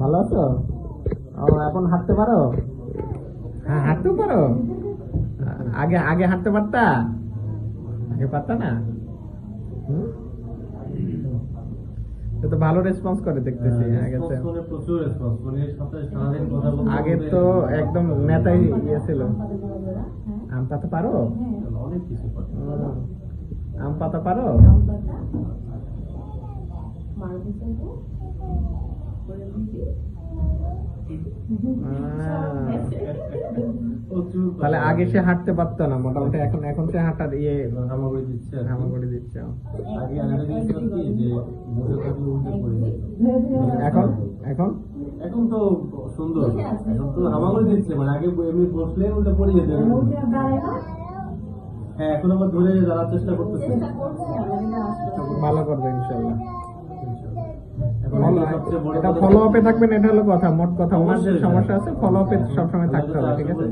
ভালো আছো? ও এখন হাঁটতে পারো? হ্যাঁ হাঁটতেও পারো। আগে আগে হাঁটতে পারতা? আগে পারতা না? হুম? তো ভালো রেসপন্স করে দেখতেছি আগে তো। প্রচুর মানে সারাদিন কথা আগে তো একদম নেতাই ইয়ে ছিল আম পাতা পারো? অনেক কিছু আম পাতা পারো? তাহলে আগে সে হাঁটতে পারতো না মোটামুটি এখন এখন সে হাঁটার ইয়ে হামাগুড়ি দিচ্ছে। হামাগুড়ি দিচ্ছে। এখন? এখন? এখন তো সুন্দর। এখন তো হামাগুড়ি দিচ্ছে মানে আগে এমনি বসলে উল্টে পড়ে যেত হ্যাঁ এখন আবার ধরে দাঁড়ার চেষ্টা করতেছে। ভালো করবে। এটা ফলো আপে থাকবেন এটা হলো কথা মোট কথা। আমার যে সমস্যা আছে ফলো আপে সবসময় থাকতে হবে ঠিক আছে?